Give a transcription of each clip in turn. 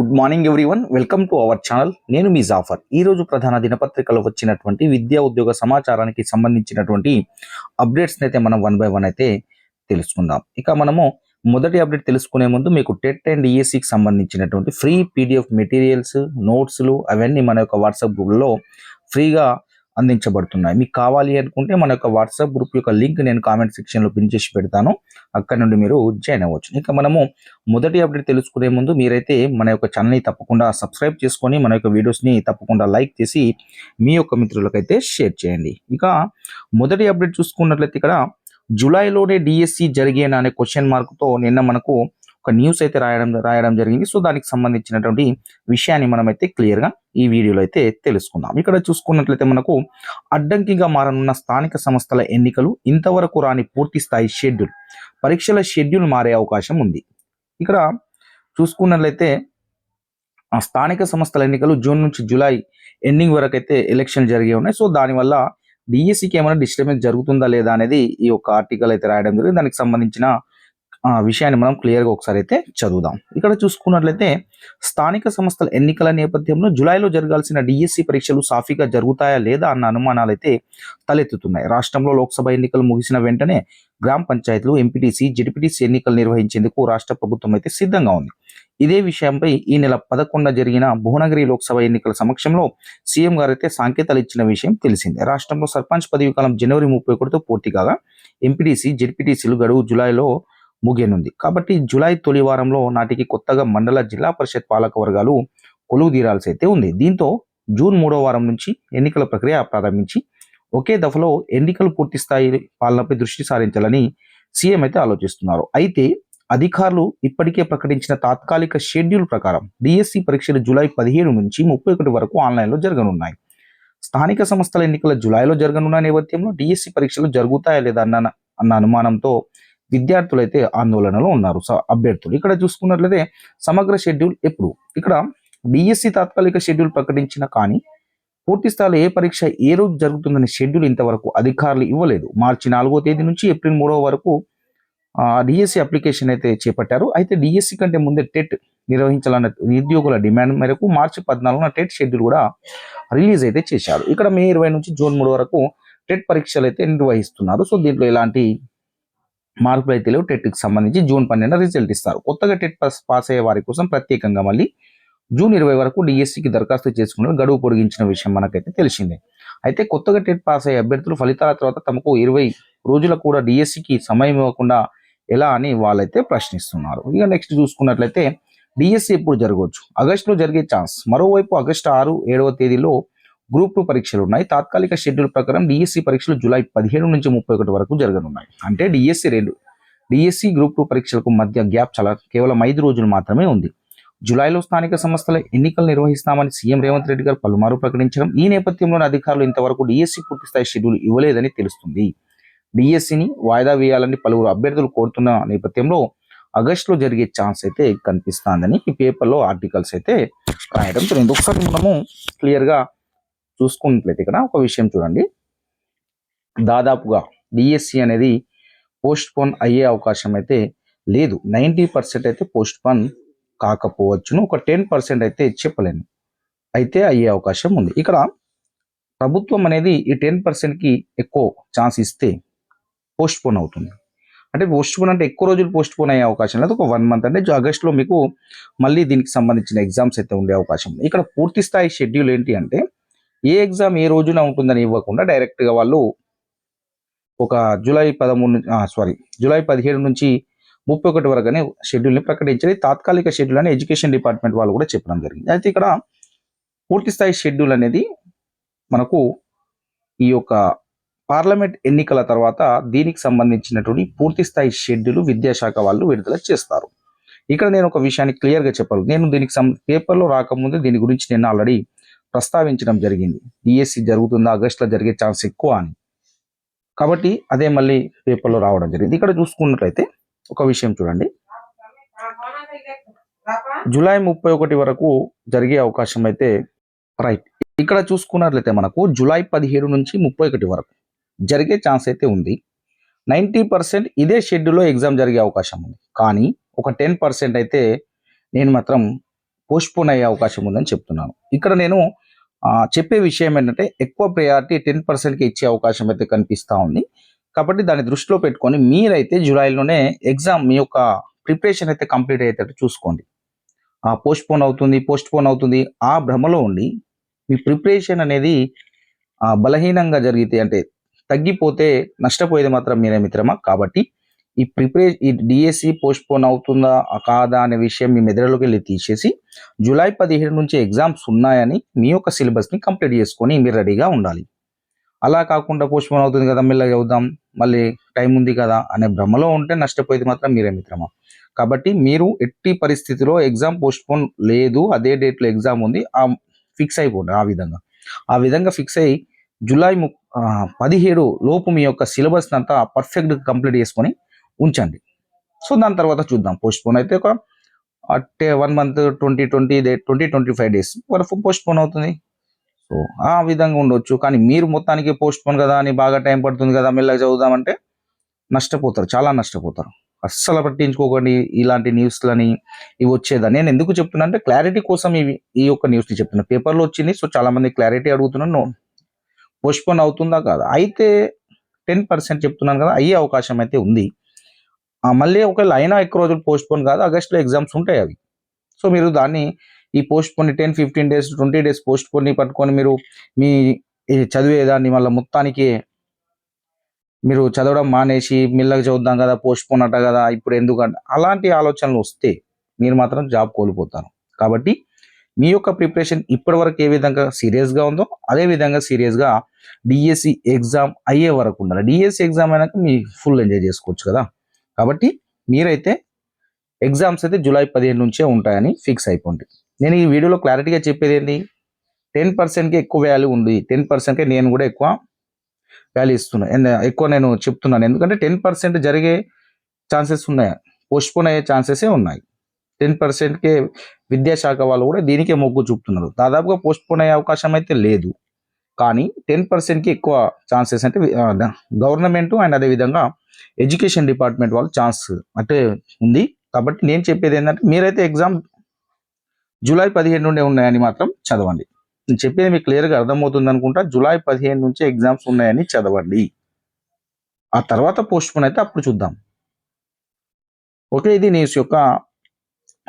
Good morning everyone welcome to our channel నేను మీ జాఫర్ ఈ రోజు ప్రధాన దినపత్రికలో వచ్చినటువంటి విద్యా ఉద్యోగ సమాచారానికి సంబంధించినటువంటి అప్డేట్స్ని అయితే మనం వన్ బై వన్ అయితే తెలుసుకుందాం. ఇక మనము మొదటి అప్డేట్ తెలుసుకునే ముందు మీకు టెట్ అండ్ ఈఎస్సికి సంబంధించినటువంటి ఫ్రీ పీడిఎఫ్ మెటీరియల్స్ నోట్స్లు అవన్నీ మన యొక్క వాట్సాప్ గ్రూప్లో ఫ్రీగా అందించబడుతున్నాయి. మీకు కావాలి అనుకుంటే మన యొక్క వాట్సాప్ గ్రూప్ యొక్క లింక్ నేను కామెంట్ సెక్షన్లో పిన్ చేసి పెడతాను. అక్కడ నుండి మీరు జాయిన్ అవ్వచ్చు. ఇంకా మనము మొదటి అప్డేట్ తెలుసుకునే ముందు మీరైతే మన యొక్క ఛానల్ని తప్పకుండా సబ్స్క్రైబ్ చేసుకొని మన యొక్క వీడియోస్ని తప్పకుండా లైక్ చేసి మీ యొక్క మిత్రులకైతే షేర్ చేయండి. ఇక మొదటి అప్డేట్ చూసుకున్నట్లయితే ఇక్కడ జూలైలోనే డిఎస్సి జరిగేనా అనే క్వశ్చన్ మార్క్తో నిన్న మనకు ఒక న్యూస్ అయితే రాయడం రాయడం జరిగింది. సో దానికి సంబంధించినటువంటి విషయాన్ని మనమైతే క్లియర్గా ఈ వీడియోలో అయితే తెలుసుకుందాం. ఇక్కడ చూసుకున్నట్లయితే మనకు అడ్డంకిగా మారనున్న స్థానిక సంస్థల ఎన్నికలు ఇంతవరకు రాని పూర్తి స్థాయి షెడ్యూల్ పరీక్షల షెడ్యూల్ మారే అవకాశం ఉంది. ఇక్కడ చూసుకున్నట్లయితే ఆ స్థానిక సంస్థల ఎన్నికలు జూన్ నుంచి జూలై ఎండింగ్ వరకు అయితే ఎలక్షన్ జరిగి ఉన్నాయి. సో దానివల్ల డిఎస్సికి ఏమైనా డిస్టర్బెన్స్ జరుగుతుందా లేదా అనేది ఈ యొక్క ఆర్టికల్ అయితే రాయడం జరిగింది. దానికి సంబంధించిన విషయాన్ని మనం క్లియర్గా ఒకసారి అయితే చదువుదాం. ఇక్కడ చూసుకున్నట్లయితే స్థానిక సంస్థల ఎన్నికల నేపథ్యంలో జూలైలో జరగాల్సిన డిఎస్సి పరీక్షలు సాఫీగా జరుగుతాయా లేదా అన్న అనుమానాలు అయితే తలెత్తుతున్నాయి. రాష్ట్రంలో లోక్సభ ఎన్నికలు ముగిసిన వెంటనే గ్రామ పంచాయతీలు ఎంపీటీసీ జెడ్పీటీసీ ఎన్నికలు నిర్వహించేందుకు రాష్ట్ర ప్రభుత్వం అయితే సిద్ధంగా ఉంది. ఇదే విషయంపై ఈ నెల పదకొండున జరిగిన భువనగిరి లోక్సభ ఎన్నికల సమక్షంలో సీఎం గారు అయితే సంకేతాలు ఇచ్చిన విషయం తెలిసిందే. రాష్ట్రంలో సర్పంచ్ పదవి కాలం జనవరి ముప్పై ఒకటితో పూర్తి కాగా ఎంపీటీసీ జెడ్పీటీసీలు గడువు జూలైలో ముగియనుంది. కాబట్టి జులై తొలి వారంలో నాటికి కొత్తగా మండల జిల్లా పరిషత్ పాలక వర్గాలు కొలువు తీరాల్సి అయితే ఉంది. దీంతో జూన్ మూడో వారం నుంచి ఎన్నికల ప్రక్రియ ప్రారంభించి ఒకే దఫలో ఎన్నికలు పూర్తి స్థాయి పాలనపై దృష్టి సారించాలని సీఎం అయితే ఆలోచిస్తున్నారు. అయితే అధికారులు ఇప్పటికే ప్రకటించిన తాత్కాలిక షెడ్యూల్ ప్రకారం డిఎస్సి పరీక్షలు జూలై పదిహేను నుంచి ముప్పై ఒకటి వరకు ఆన్లైన్లో జరగనున్నాయి. స్థానిక సంస్థల ఎన్నికల జూలైలో జరగనున్న నేపథ్యంలో డిఎస్సి పరీక్షలు జరుగుతాయా లేదా అన్న అన్న అనుమానంతో విద్యార్థులు అయితే ఆందోళనలో ఉన్నారు. అభ్యర్థులు. ఇక్కడ చూసుకున్నట్లయితే సమగ్ర షెడ్యూల్ ఎప్పుడు? ఇక్కడ డిఎస్సి తాత్కాలిక షెడ్యూల్ ప్రకటించిన కానీ పూర్తి స్థాయిలో ఏ పరీక్ష ఏ రోజు జరుగుతుందనే షెడ్యూల్ ఇంతవరకు అధికారులు ఇవ్వలేదు. మార్చి నాలుగో తేదీ నుంచి ఏప్రిల్ మూడో వరకు డిఎస్సి అప్లికేషన్ అయితే చేపట్టారు. అయితే డిఎస్సి కంటే ముందే టెట్ నిర్వహించాలన్న నిరుద్యోగుల డిమాండ్ మేరకు మార్చి పద్నాలుగున టెట్ షెడ్యూల్ కూడా రిలీజ్ అయితే చేశారు. ఇక్కడ మే ఇరవై నుంచి జూన్ మూడు వరకు టెట్ పరీక్షలు అయితే నిర్వహిస్తున్నారు. సో దీంట్లో ఎలాంటి మార్కులు అయితే లేవు. టెట్కి సంబంధించి జూన్ పన్నెండున రిజల్ట్ ఇస్తారు. కొత్తగా టెట్ పాస్ పాస్ అయ్యే వారి కోసం ప్రత్యేకంగా మళ్ళీ జూన్ ఇరవై వరకు డిఎస్సికి దరఖాస్తు చేసుకున్న గడువు పొడిగించిన విషయం మనకైతే తెలిసిందే. అయితే కొత్తగా టెట్ పాస్ అయ్యే అభ్యర్థులు ఫలితాల తర్వాత తమకు ఇరవై రోజుల కూడా డిఎస్సికి సమయం ఇవ్వకుండా ఎలా అని వాళ్ళైతే ప్రశ్నిస్తున్నారు. ఇక నెక్స్ట్ చూసుకున్నట్లయితే డిఎస్సి ఎప్పుడు జరగవచ్చు? ఆగస్టులో జరిగే ఛాన్స్. మరోవైపు ఆగస్టు ఆరు ఏడవ తేదీలో గ్రూప్ టూ పరీక్షలు ఉన్నాయి. తాత్కాలిక షెడ్యూల్ ప్రకారం డిఎస్సి పరీక్షలు జూలై పదిహేడు నుంచి ముప్పై ఒకటి వరకు జరగనున్నాయి. అంటే డిఎస్సి రెండు డిఎస్సి గ్రూప్ టూ పరీక్షలకు మధ్య గ్యాప్ చాలా కేవలం ఐదు రోజులు మాత్రమే ఉంది. జూలైలో స్థానిక సంస్థల ఎన్నికలు నిర్వహిస్తామని సీఎం రేవంత్ రెడ్డి గారు పలుమారు ప్రకటించడం ఈ నేపథ్యంలోని అధికారులు ఇంతవరకు డిఎస్సి పూర్తిస్థాయి షెడ్యూల్ ఇవ్వలేదని తెలుస్తుంది. డిఎస్సిని వాయిదా వేయాలని పలువురు అభ్యర్థులు కోరుతున్న నేపథ్యంలో ఆగస్టులో జరిగే ఛాన్స్ అయితే కనిపిస్తుందని ఈ పేపర్లో ఆర్టికల్స్ అయితే రాయడం జరిగింది. ఒకసారి మనము క్లియర్గా చూసుకున్నట్లయితే ఇక్కడ ఒక విషయం చూడండి. దాదాపుగా డిఎస్సి అనేది పోస్ట్ పోన్ అయ్యే అవకాశం అయితే లేదు. నైంటీ పర్సెంట్ అయితే పోస్ట్ పోన్ కాకపోవచ్చును. ఒక టెన్ పర్సెంట్ అయితే చెప్పలేను. అయితే అయ్యే అవకాశం ఉంది. ఇక్కడ ప్రభుత్వం అనేది ఈ టెన్ పర్సెంట్కి ఎక్కువ ఛాన్స్ ఇస్తే పోస్ట్ పోన్ అవుతుంది. అంటే పోస్ట్ పోన్ అంటే ఎక్కువ రోజులు పోస్ట్ పోన్ అయ్యే అవకాశం లేదు. ఒక వన్ మంత్ అంటే ఆగస్ట్లో మీకు మళ్ళీ దీనికి సంబంధించిన ఎగ్జామ్స్ అయితే ఉండే అవకాశం ఉంది. ఇక్కడ పూర్తి స్థాయి షెడ్యూల్ ఏంటి అంటే ఏ ఎగ్జామ్ ఏ రోజున ఉంటుందని ఇవ్వకుండా డైరెక్ట్గా వాళ్ళు ఒక జూలై పదమూడు సారీ జూలై పదిహేడు నుంచి ముప్పై ఒకటి వరకునే షెడ్యూల్ని ప్రకటించాలి తాత్కాలిక షెడ్యూల్ అని ఎడ్యుకేషన్ డిపార్ట్మెంట్ వాళ్ళు కూడా చెప్పడం జరిగింది. అయితే ఇక్కడ పూర్తి స్థాయి షెడ్యూల్ అనేది మనకు ఈ యొక్క పార్లమెంట్ ఎన్నికల తర్వాత దీనికి సంబంధించినటువంటి పూర్తి స్థాయి షెడ్యూల్ విద్యాశాఖ వాళ్ళు విడుదల చేస్తారు. ఇక్కడ నేను ఒక విషయాన్ని క్లియర్గా చెప్పాలి. నేను దీనికి సం పేపర్లో రాకముందే దీని గురించి నేను ఆల్రెడీ ప్రస్తావించడం జరిగింది. డిఎస్సి జరుగుతుందా? ఆగస్టులో జరిగే ఛాన్స్ ఎక్కువ అని. కాబట్టి అదే మళ్ళీ పేపర్లో రావడం జరిగింది. ఇక్కడ చూసుకున్నట్లయితే ఒక విషయం చూడండి. జూలై ముప్పై ఒకటి వరకు జరిగే అవకాశం అయితే రైట్. ఇక్కడ చూసుకున్నట్లయితే మనకు జూలై పదిహేడు నుంచి ముప్పై ఒకటి వరకు జరిగే ఛాన్స్ అయితే ఉంది. నైంటీ పర్సెంట్ ఇదే షెడ్యూల్లో ఎగ్జామ్ జరిగే అవకాశం ఉంది. కానీ ఒక టెన్ పర్సెంట్ అయితే నేను మాత్రం పోస్ట్పోన్ అయ్యే అవకాశం ఉందని చెప్తున్నాను. ఇక్కడ నేను చెప్పే విషయం ఏంటంటే ఎక్కువ ప్రయారిటీ టెన్ పర్సెంట్కి ఇచ్చే అవకాశం అయితే కనిపిస్తూ ఉంది. కాబట్టి దాన్ని దృష్టిలో పెట్టుకొని మీరైతే జూలైలోనే ఎగ్జామ్ మీ యొక్క ప్రిపరేషన్ అయితే కంప్లీట్ అయ్యేటట్టు చూసుకోండి. పోస్ట్ పోన్ అవుతుంది పోస్ట్ పోన్ అవుతుంది. ఆ భ్రమలో ఉండి మీ ప్రిపరేషన్ అనేది బలహీనంగా జరిగితే అంటే తగ్గిపోతే నష్టపోయేది మాత్రం మీరే మిత్రమా? కాబట్టి ఈ ప్రిపరే ఈ డిఎస్సి పోస్ట్పోన్ అవుతుందా కాదా అనే విషయం మీ మెదడులోకి వెళ్ళి తీసేసి జూలై పదిహేడు నుంచి ఎగ్జామ్స్ ఉన్నాయని మీ యొక్క సిలబస్ని కంప్లీట్ చేసుకొని మీరు రెడీగా ఉండాలి. అలా కాకుండా పోస్ట్పోన్ అవుతుంది కదా మెల్లగా చదువుదాం మళ్ళీ టైం ఉంది కదా అనే భ్రమలో ఉంటే నష్టపోయేది మాత్రం మీరే మిత్రమా? కాబట్టి మీరు ఎట్టి పరిస్థితిలో ఎగ్జామ్ పోస్ట్పోన్ లేదు అదే డేట్లో ఎగ్జామ్ ఉంది ఆ ఫిక్స్ అయిపోండి ఆ విధంగా. ఆ విధంగా ఫిక్స్ అయ్యి జూలై ము పదిహేడు లోపు మీ యొక్క సిలబస్ అంతా పర్ఫెక్ట్ కంప్లీట్ చేసుకొని ఉంచండి. సో దాని తర్వాత చూద్దాం. పోస్ట్ పోన్ అయితే ఒక అట్టే one month twenty twenty twenty twenty five days వరకు పోస్ట్ పోన్ అవుతుంది. సో ఆ విధంగా ఉండొచ్చు. కానీ మీరు మొత్తానికి పోస్ట్ పోన్ కదా అని బాగా టైం పడుతుంది కదా మెల్లగా చదువుదామంటే నష్టపోతారు. చాలా నష్టపోతారు. అస్సలు పట్టించుకోకండి ఇలాంటి న్యూస్లని ఇవి వచ్చేదా నేను ఎందుకు చెప్తున్నా అంటే క్లారిటీ కోసం ఇవి ఈ యొక్క న్యూస్ని చెప్తున్నా. పేపర్లో వచ్చింది సో చాలా మంది క్లారిటీ అడుగుతున్నాను పోస్ట్ పోన్ అవుతుందా కాదా? అయితే టెన్ పర్సెంట్ చెప్తున్నాను కదా అయ్యే అవకాశం అయితే ఉంది. మళ్ళీ ఒకవేళ అయినా ఎక్కువ రోజులు పోస్ట్ పోన్ కాదు ఆగస్ట్లో ఎగ్జామ్స్ ఉంటాయి అవి. సో మీరు దాన్ని ఈ postpone ten fifteen days twenty days postpone పట్టుకొని మీరు మీ చదివేదాన్ని మళ్ళీ మొత్తానికి మీరు చదవడం మానేసి మిల్లకి చదువుదాం కదా పోస్ట్ పోన్ అట కదా ఇప్పుడు ఎందుకంటే అలాంటి ఆలోచనలు వస్తే మీరు మాత్రం జాబ్ కోల్పోతారు. కాబట్టి మీ యొక్క ప్రిపరేషన్ ఇప్పటివరకు ఏ విధంగా సీరియస్గా ఉందో అదే విధంగా సీరియస్గా డిఎస్సి ఎగ్జామ్ అయ్యే వరకు ఉండాలి. డిఎస్సి ఎగ్జామ్ అయినాక మీ ఫుల్ ఎంజాయ్ చేసుకోవచ్చు కదా. కాబట్టి మీరైతే ఎగ్జామ్స్ అయితే జూలై పదిహేను నుంచే ఉంటాయని ఫిక్స్ అయిపోండి. నేను ఈ వీడియోలో క్లారిటీగా చెప్పేది ఏంటి టెన్ పర్సెంట్కి ఎక్కువ వాల్యూ ఉంది. టెన్ పర్సెంట్కి నేను కూడా ఎక్కువ వాల్యూ ఇస్తున్నాను ఎక్కువ నేను చెప్తున్నాను. ఎందుకంటే టెన్ పర్సెంట్ జరిగే ఛాన్సెస్ ఉన్నాయి? పోస్ట్పోన్ అయ్యే ఛాన్సెసే ఉన్నాయి. టెన్ పర్సెంట్కే విద్యాశాఖ వాళ్ళు కూడా దీనికే మొగ్గు చూపుతున్నారు. దాదాపుగా పోస్ట్పోన్ అయ్యే అవకాశం అయితే లేదు. కానీ టెన్ పర్సెంట్కి ఎక్కువ ఛాన్సెస్ అంటే గవర్నమెంట్ అండ్ అదేవిధంగా ఎడ్యుకేషన్ డిపార్ట్మెంట్ వాళ్ళు ఛాన్స్ అంటే ఉంది. కాబట్టి నేను చెప్పేది ఏంటంటే మీరైతే ఎగ్జామ్ జూలై పదిహేను నుండే ఉన్నాయని మాత్రం చదవండి. నేను చెప్పేది మీకు క్లియర్గా అర్థమవుతుంది అనుకుంటా జూలై పదిహేను నుంచి ఎగ్జామ్స్ ఉన్నాయని చదవండి. ఆ తర్వాత పోస్ట్ పోన్ అయితే అప్పుడు చూద్దాం. ఓకే ఇది న్యూస్ యొక్క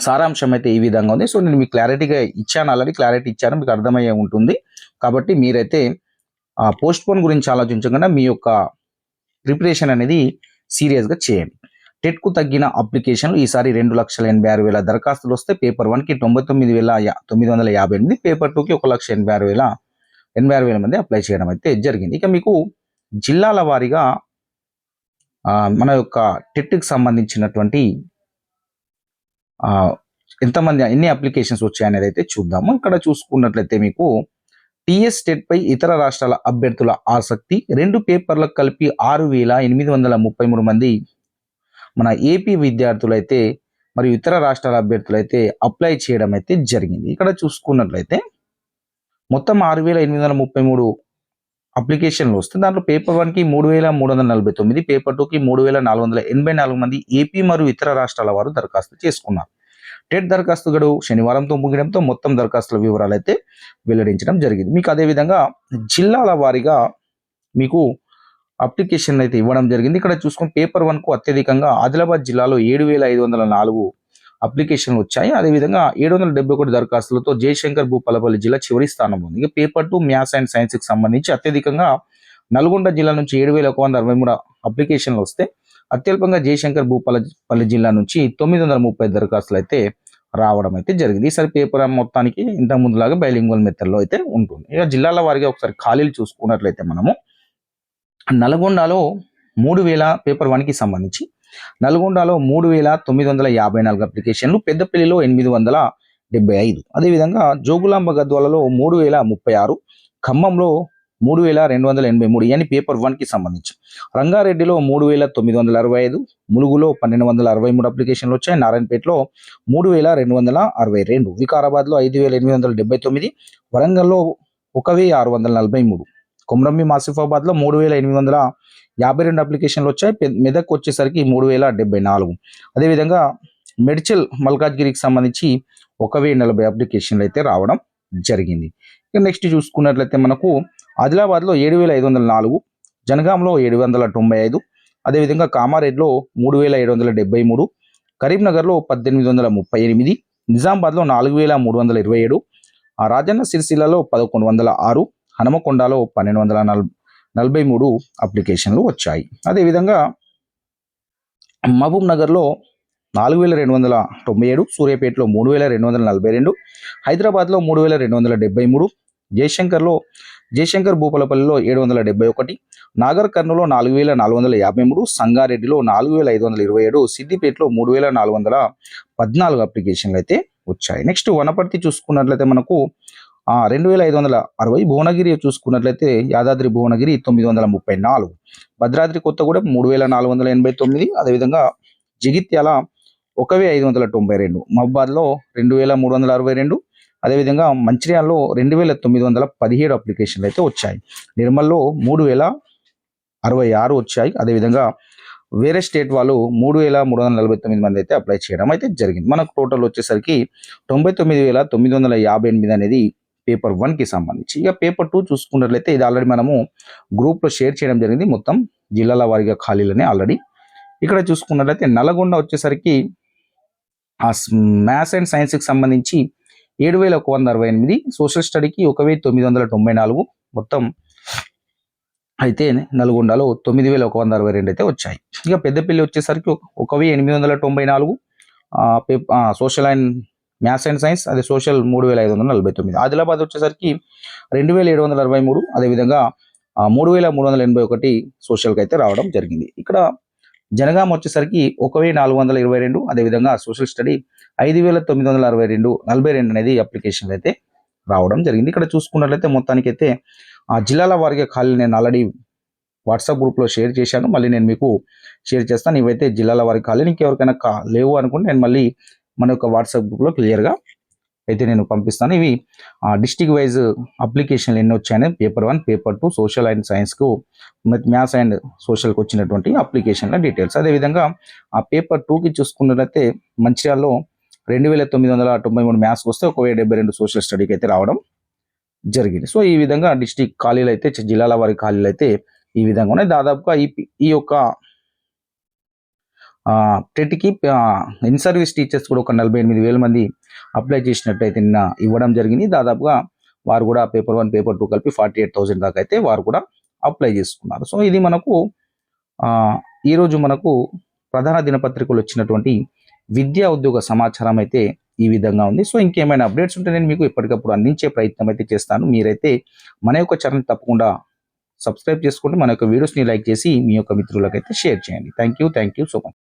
సారాంశం అయితే ఈ విధంగా ఉంది. సో నేను మీకు క్లారిటీగా ఇచ్చాను ఆల్రెడీ క్లారిటీ ఇచ్చాను మీకు అర్థమయ్యే ఉంటుంది. కాబట్టి మీరైతే ఆ పోస్ట్ పోన్ గురించి ఆలోచించకుండా మీ యొక్క ప్రిపరేషన్ అనేది సీరియస్గా చేయండి. టెట్కు తగ్గిన అప్లికేషన్లు ఈసారి రెండు లక్షల ఎనభై ఆరు వేల దరఖాస్తులు వస్తే పేపర్ వన్కి తొంభై తొమ్మిది వేల తొమ్మిది వందల యాభై ఎనిమిది పేపర్ టూకి ఒక లక్ష ఎనభై ఆరు వేల ఎనభై ఆరు వేల మంది అప్లై చేయడం అయితే జరిగింది. ఇక మీకు జిల్లాల వారీగా మన యొక్క టెట్కి సంబంధించినటువంటి ఎంతమంది ఎన్ని అప్లికేషన్స్ వచ్చాయనేది అయితే చూద్దాము. ఇక్కడ చూసుకున్నట్లయితే మీకు టిఎస్ స్టేట్పై ఇతర రాష్ట్రాల అభ్యర్థుల ఆసక్తి రెండు పేపర్లకు కలిపి ఆరు వేల ఎనిమిది వందల ముప్పై మూడు మంది. మన ఏపీ విద్యార్థులు అయితే మరియు ఇతర రాష్ట్రాల అభ్యర్థులు అయితే అప్లై చేయడం అయితే జరిగింది. ఇక్కడ చూసుకున్నట్లయితే మొత్తం ఆరు వేల ఎనిమిది వందల ముప్పై మూడు అప్లికేషన్లు వస్తే దాంట్లో పేపర్ వన్కి మూడు వేల మూడు వందల నలభై తొమ్మిది పేపర్ టూకి మూడు వేల నాలుగు వందల ఎనభై నాలుగు మంది ఏపీ మరియు ఇతర రాష్ట్రాల వారు దరఖాస్తు చేసుకున్నారు. టెట్ దరఖాస్తు గడువు శనివారంతో ముగియడంతో మొత్తం దరఖాస్తుల వివరాలు అయితే వెల్లడించడం జరిగింది. మీకు అదేవిధంగా జిల్లాల వారీగా మీకు అప్లికేషన్ అయితే ఇవ్వడం జరిగింది. ఇక్కడ చూసుకుని పేపర్ వన్కు అత్యధికంగా ఆదిలాబాద్ జిల్లాలో ఏడు వేల ఐదు వందల నాలుగు అప్లికేషన్లు వచ్చాయి. అదేవిధంగా ఏడు వందల డెబ్బై ఒకటి దరఖాస్తులతో జయశంకర్ భూపాలపల్లి జిల్లా చివరి స్థానం ఉంది. ఇక పేపర్ టూ మ్యాథ్స్ అండ్ సైన్స్కి సంబంధించి అత్యధికంగా నల్గొండ జిల్లా నుంచి ఏడు వేల ఒక వంద అరవై మూడు అప్లికేషన్లు వస్తే అత్యల్పంగా జయశంకర్ భూపాలపల్లి జిల్లా నుంచి తొమ్మిది వందల ముప్పై దరఖాస్తులు అయితే రావడం అయితే జరిగింది. ఈసారి పేపర్ మొత్తానికి ఇంత ముందులాగా బైలింగ్వల్ మెథడ్లో అయితే ఉంటుంది. ఇక జిల్లాల వారిగా ఒకసారి ఖాళీలు చూసుకున్నట్లయితే మనము నల్గొండలో మూడు వేల పేపర్ వన్కి సంబంధించి నల్గొండలో మూడు వేల తొమ్మిది వందల యాభై నాలుగు అప్లికేషన్లు పెద్దపల్లిలో ఎనిమిది వందల డెబ్బై ఐదు. అదేవిధంగా జోగులాంబ గద్వాలలో మూడు వేల ముప్పై ఆరు ఖమ్మంలో మూడు వేల రెండు వందల ఎనభై మూడు ఇవన్నీ పేపర్ వన్కి సంబంధించి. రంగారెడ్డిలో మూడు వేల తొమ్మిది వందల అరవై ఐదు ములుగులో పన్నెండు వందల అరవై మూడు అప్లికేషన్లు వచ్చాయి. నారాయణపేటలో మూడు వేల రెండు వందల అరవై రెండు వికారాబాద్లో ఐదు వేల ఎనిమిది వందల డెబ్బై తొమ్మిది వరంగల్లో ఒక వెయ్యి ఆరు వందల నలభై మూడు కొమరంభీం ఆసిఫాబాద్లో మూడు వేల ఎనిమిది వందల యాభై రెండు అప్లికేషన్లు వచ్చాయి. మెదక్ వచ్చేసరికి మూడు వేల డెబ్బై నాలుగు. అదేవిధంగా మెడ్చల్ మల్కాజ్గిరికి సంబంధించి ఒక వెయ్యి నలభై అప్లికేషన్లు అయితే రావడం జరిగింది. ఇక నెక్స్ట్ చూసుకున్నట్లయితే మనకు ఆదిలాబాద్లో ఏడు వేల ఐదు వందల నాలుగు జనగాంలో ఏడు వందల తొంభై ఐదు అదేవిధంగా కామారెడ్లో మూడు వేల ఏడు వందల డెబ్బై మూడు కరీంనగర్లో పద్దెనిమిది వందల ముప్పై ఎనిమిది నిజామాబాద్లో నాలుగు వేల మూడు వందల ఇరవై ఏడు ఆ రాజన్న సిరిసిల్లలో పదకొండు వందల ఆరు హనుమకొండలో పన్నెండు వందల నల్ నలభై మూడు అప్లికేషన్లు వచ్చాయి. అదేవిధంగా మహబూబ్ నగర్లో నాలుగు వేల రెండు వందల తొంభై ఏడు సూర్యాపేటలో మూడు వేల రెండు వందల నలభై రెండు హైదరాబాద్లో మూడు వేల రెండు వందల డెబ్బై మూడు జయశంకర్లో జయశంకర్ భూపాలపల్లిలో ఏడు వందల డెబ్బై ఒకటి నాగర్ కర్నూలులో నాలుగు వేల నాలుగు వందల యాభై మూడు సంగారెడ్డిలో నాలుగు వేల ఐదు వందల ఇరవై ఏడు సిద్దిపేటలో మూడు వేల నాలుగు వందల పద్నాలుగు అప్లికేషన్లు అయితే వచ్చాయి. నెక్స్ట్ వనపర్తి చూసుకున్నట్లయితే మనకు ఆ, రెండు వేల ఐదు వందల అరవై భువనగిరి చూసుకున్నట్లయితే యాదాద్రి భువనగిరి తొమ్మిది వందల ముప్పై నాలుగు భద్రాద్రి కొత్తగూడెం మూడు వేల నాలుగు వందల ఎనభై తొమ్మిది అదేవిధంగా జగిత్యాల ఒక ఐదు వందల తొంభై రెండు మహబాద్లో రెండు వేల మూడు వందల అరవై రెండు అదేవిధంగా మంచిర్యాలలో రెండు వేల తొమ్మిది వందల పదిహేడు అప్లికేషన్లు అయితే వచ్చాయి. నిర్మల్లో మూడు వేల అరవై ఆరు వచ్చాయి. అదేవిధంగా వేరే స్టేట్ వాళ్ళు మూడు వేల మూడు వందల నలభై తొమ్మిది మంది అయితే అప్లై చేయడం అయితే జరిగింది. మనకు టోటల్ వచ్చేసరికి తొంభై తొమ్మిది వేల తొమ్మిది వందల యాభై ఎనిమిది అనేది పేపర్ వన్కి సంబంధించి. ఇక పేపర్ టూ చూసుకున్నట్లయితే ఇది ఆల్రెడీ మనము గ్రూప్లో షేర్ చేయడం జరిగింది. మొత్తం జిల్లాల వారీగా ఖాళీలనే ఆల్రెడీ. ఇక్కడ చూసుకున్నట్లయితే నల్గొండ వచ్చేసరికి ఆ మ్యాథ్స్ అండ్ సైన్స్కి సంబంధించి ఏడు వేల ఒక వంద అరవై ఎనిమిది సోషల్ స్టడీకి ఒక వెయ్యి తొమ్మిది వందల తొంభై నాలుగు మొత్తం అయితే నల్గొండలో తొమ్మిది వేల ఒక వంద అరవై రెండు అయితే వచ్చాయి. ఇక పెద్దపల్లి వచ్చేసరికి ఒక- వెయ్యి ఎనిమిది వందల తొంభై నాలుగు social and maths and science అదే సోషల్ మూడు వేల ఐదు వందల నలభై తొమ్మిది ఆదిలాబాద్ వచ్చేసరికి రెండు వేల ఏడు వందల అరవై మూడు. అదేవిధంగా మూడు వేల మూడు వందల ఎనభై ఒకటి సోషల్కి అయితే రావడం జరిగింది. ఇక్కడ జనగాం వచ్చేసరికి ఒక వెయ్యి నాలుగు వందల ఇరవై రెండు అదేవిధంగా సోషల్ స్టడీ ఐదు వేల తొమ్మిది వందల అరవై రెండు నలభై రెండు అనేది అప్లికేషన్లు అయితే రావడం జరిగింది. ఇక్కడ చూసుకున్నట్లయితే మొత్తానికైతే ఆ జిల్లాల వారిగా ఖాళీ నేను ఆల్రెడీ వాట్సాప్ గ్రూప్లో షేర్ చేశాను. మళ్ళీ నేను మీకు షేర్ చేస్తాను. ఇవైతే జిల్లాల వారికి ఖాళీ ఇంకెవరికైనా కా లేవు అనుకుంటే నేను మళ్ళీ మన యొక్క వాట్సాప్ గ్రూప్లో క్లియర్గా అయితే నేను పంపిస్తాను. ఇవి డిస్టిక్ వైజ్ అప్లికేషన్లు ఎన్ని వచ్చాయని paper one paper two social and సైన్స్కు maths and సోషల్కి వచ్చినటువంటి అప్లికేషన్ల డీటెయిల్స్. అదేవిధంగా ఆ పేపర్ టూకి చూసుకున్నట్లయితే మంచిర్యాలలో రెండు వేల తొమ్మిది వందల తొంభై మూడు మ్యాథ్స్కి వస్తే ఒక వెయ్యి డెబ్బై రెండు సోషల్ స్టడీకి అయితే రావడం జరిగింది. సో ఈ విధంగా డిస్టిక్ ఖాళీలు అయితే జిల్లాల వారి ఖాళీలు అయితే ఈ విధంగా ఉన్నాయి దాదాపుగా ఈ ఈ యొక్క టెట్కి ఇన్ సర్వీస్ టీచర్స్ కూడా ఒక నలభై ఎనిమిది వేల మంది అప్లై చేసినట్టయితే నిన్న ఇవ్వడం జరిగింది. దాదాపుగా వారు కూడా పేపర్ వన్ పేపర్ టూ కలిపి ఫార్టీ ఎయిట్ థౌసండ్ దాకా అయితే వారు కూడా అప్లై చేసుకున్నారు. సో ఇది మనకు ఈరోజు మనకు ప్రధాన దినపత్రికలు వచ్చినటువంటి విద్యా ఉద్యోగ సమాచారం అయితే ఈ విధంగా ఉంది. సో ఇంకేమైనా అప్డేట్స్ ఉంటే నేను మీకు ఎప్పటికప్పుడు అందించే ప్రయత్నం అయితే చేస్తాను. మీరైతే మన యొక్క ఛానల్ తప్పకుండా సబ్స్క్రైబ్ చేసుకోండి మన యొక్క వీడియోస్ని లైక్ చేసి మీ యొక్క మిత్రులకైతే షేర్ చేయండి. Thank you thank you so much